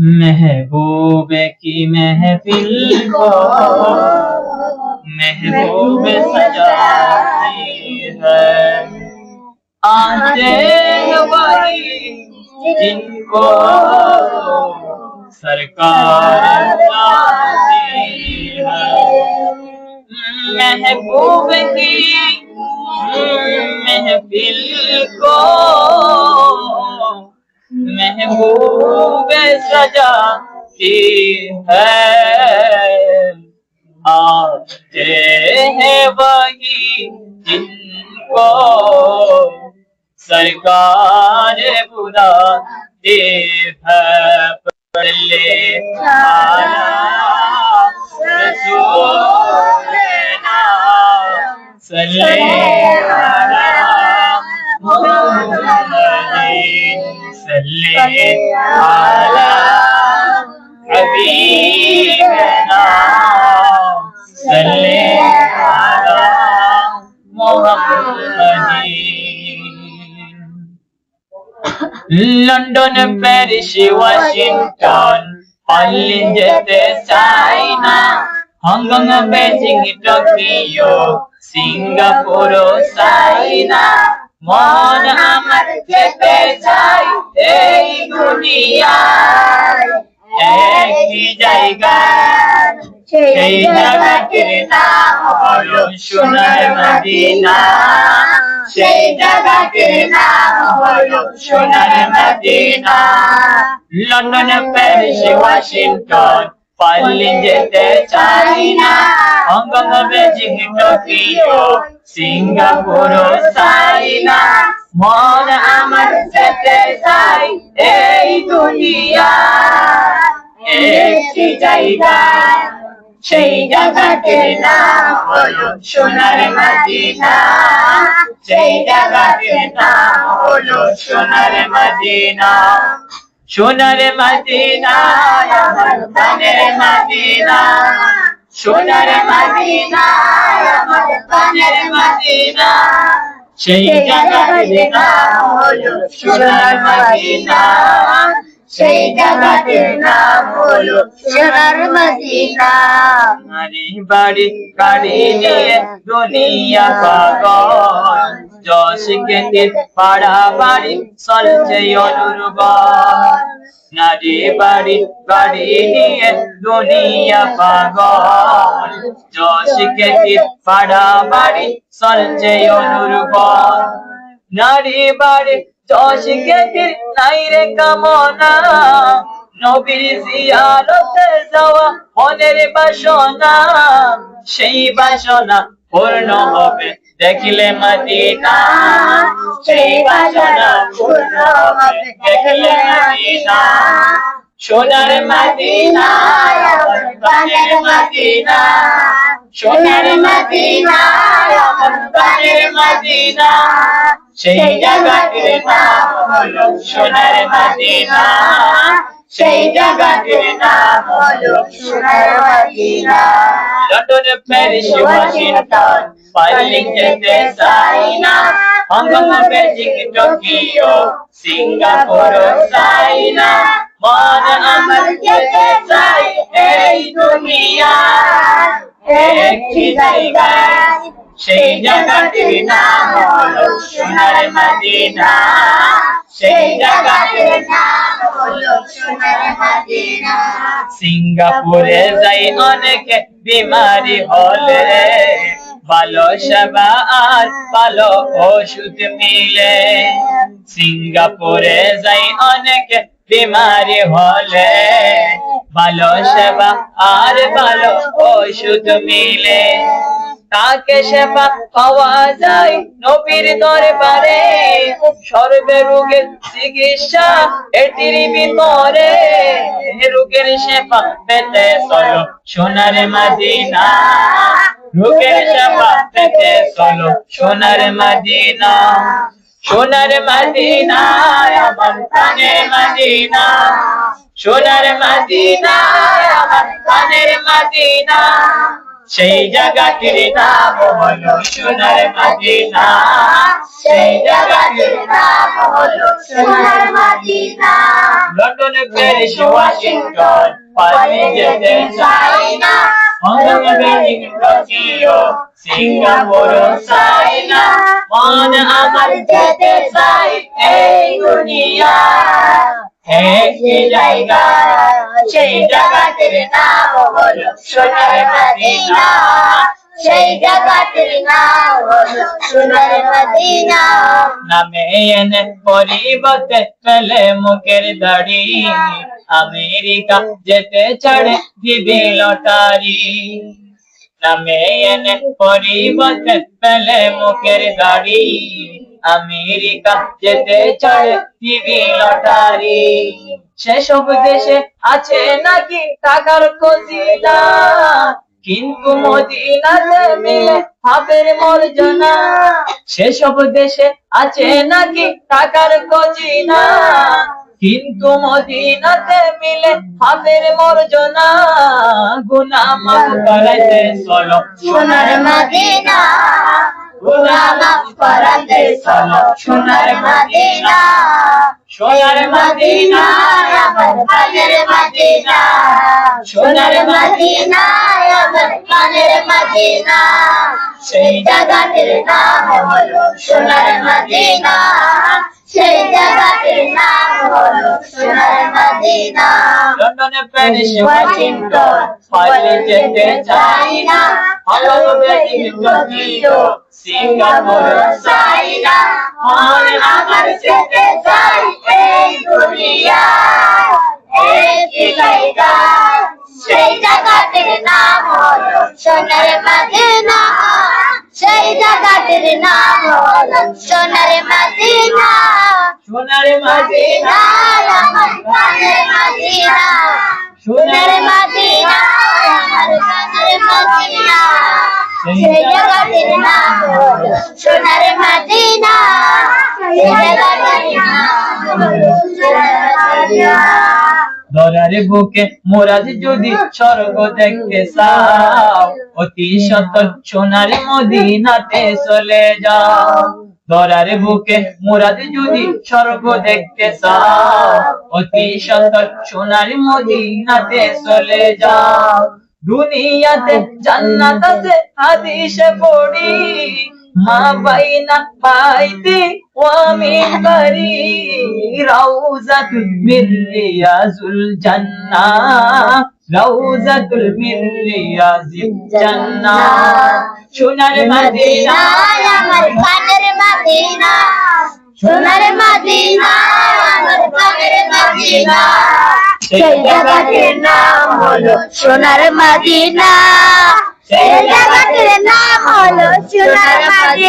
महबूब की महफिल को महबूब सजाती है। आते जिनको सरकार महबूब की महफिल को महबूब सजाती है आते हैं वही जिनको सरकार बुलाती है पहले आला रसूलना صل على حبيبنا صل على محمد লন্ডন প্যারিস ওয়াশিংটন পার্লিন যেতে চাই না Hong Kong Beijing Tokyo Singapore China মন আমার যেতে চাই এই দুনিয়ায়। একই জায়গায় সেই জায়গাটির নাম হলো সোনার মদিনা। সেই জায়গাটির নাম হলো সোনার Medina. London Paris, Washington Berlin যেতে চাই না। বেজিং টোকিও সিঙ্গাপুর চাই না। মন আমার যেতে চাই এই দুনিয়া। একটি জায়গা, সেই জায়গাটির নাম হলো সোনার মদিনা। সেই জায়গাটির নাম হলো সোনার মদিনা। সোনার মদিনা আমার প্রাণের মদিনা। সোনার মদিনা আমার প্রাণের মদিনা। সেই জায়গাটির নাম হলো সোনার মদিনা। সেই জায়গাটির নাম হলো সোনার মদিনা। নারী বাড়ি গাড়ি নিয়ে দুনিয়া পাগল। যশ কেতে পাড়া বাড়ি, চলছে অনুর্বল নারী বাড়ি গাড়ি নিয়ে দুনিয়া পাগল। যশ কেতে পাড়া বাড়ি, চলছে অনুর্বল নারী বাড়ি যশ কেতে নাই রে কামনা। নবীর জিয়ারতে যাওয়া মনের বাসনা। সেই বাসনা পূর্ণ হবে, দেখিলে মদিনা। সেই বাসনা পূর্ণ হবে, দেখলে মদিনা। সোনার মদিনা মদিনা। সোনার মদিনা সেই জায়গাটির নাম হলো সোনার মদিনা সেই নাম হলো সোনার Medina London Paris Washington Berlin যেতে চাই হংকং বেজিং টোকিও সিঙ্গাপুর চাই মন আমার এই দুনিয়া সিঙ্গাপুরে যাই অনেকে বিমারি হলে ভালো সেবা আর ভালো ওষুধ মিলে। সিঙ্গাপুরে যাই অনেকে বিমারি হলে, ভালো সেবা আর ভালো ওষুধ মিলে তাকে সেবা পাওয়া যায় নবীর দরবারে। সর্বে রোগের চিকিৎসা এটির ভিতরে। রোগের সেবা পেতে চলো সোনার মদিনা। রোগের সেবা পেতে চলো সোনার মদিনা। সোনার মদিনা আমার প্রাণের মদিনা। সোনার মদিনা আমার প্রাণের মদিনা। সেই জায়গাটির নাম হলো সোনার মদিনা। সেই জায়গাটির নাম হলো সোনার মদিনা। লন্ডন প্যারিস ওয়াশিংটন পালিয়ে যেতে চাই না। হংকং বেজিং সিঙ্গাপুর চাই না মন আমার যেতে চাই এই দুনিয়া। একটি জায়গা, সেই জায়গাটির নাম হলো সোনার মদিনা। সেই জায়গাটির নাম সোনার মদিনা। নামে এনে পরিবর্তে ফেলে মুখের দাড়ি। আমেরিকা যেতে ছাড়ে দিবি লটারি। নামে এনে পরিবর্তে ফেলে মুখের দাড়ি। আমেরিকা যেতে ছাড়ে দিবি লটারি। সেসব দেশে আছে নাকি টাকার খোঁজিলা কিন্তু মদিনাতে মিলে হাবের মর্জনা সেসব দেশে আছে নাকি টাকার কজিনা কিন্তু মদিনাতে মিলে হাবের মর্জনা গুনা মাফ করাইতে চলো সোনার মদিনা। গুনাহ মাফ করাতে চলো সোনার মদিনা। সোনার মদিনা আমার প্রাণের মদিনা। সোনার মদিনা আমার প্রাণের মদিনা। সেই জায়গাটির নাম হলো সোনার মদিনা। সেই জায়গাটির নাম হলো সোনার মদিনা লন্ডনে প্যারিস ওয়াশিংটন পালিয়ে যেতে চাই না হংকং বেজিং সিঙ্গাপুর চাই না আমার যেতে চাই, এই দুনিয়া সেই জায়গাটির নাম হলো সোনার মদিনা। হলো সোনার মদিনা। সোনার মদিনা আমার প্রাণের মদিনা। সোনার মদিনা আমার প্রাণের মদিনা। সেই জায়গাটির নাম সোনার মদিনা। সেই জায়গাটির নাম সোনার মদিনা। ধরার বুকে মোরাজ যদি স্বর্গ দেখতে চাও, অতি সত্তর সোনার মদিনাতে চলে যাও। ধরার বুকে যদি স্বর্গ দেখতে চাও, অতি সোনার মদিনাতে চলে যাও। দুনিয়াতে জান্নাত আছে, হাদিসে পড়ি বাইনা পাইতে ওয়ামিন বারি রাউজাতুল মির রিয়াজুল জান্নাহ রাউজাতুল মির রিয়াজিল জান্নাহ সোনার মদিনা আমার প্রাণের মদিনা সোনার মদিনা আমার প্রাণের মদিনা সেই জায়গাটির নাম হলো সোনার মদিনা সেই জায়গাটির নাম হলো সোনার মদিনা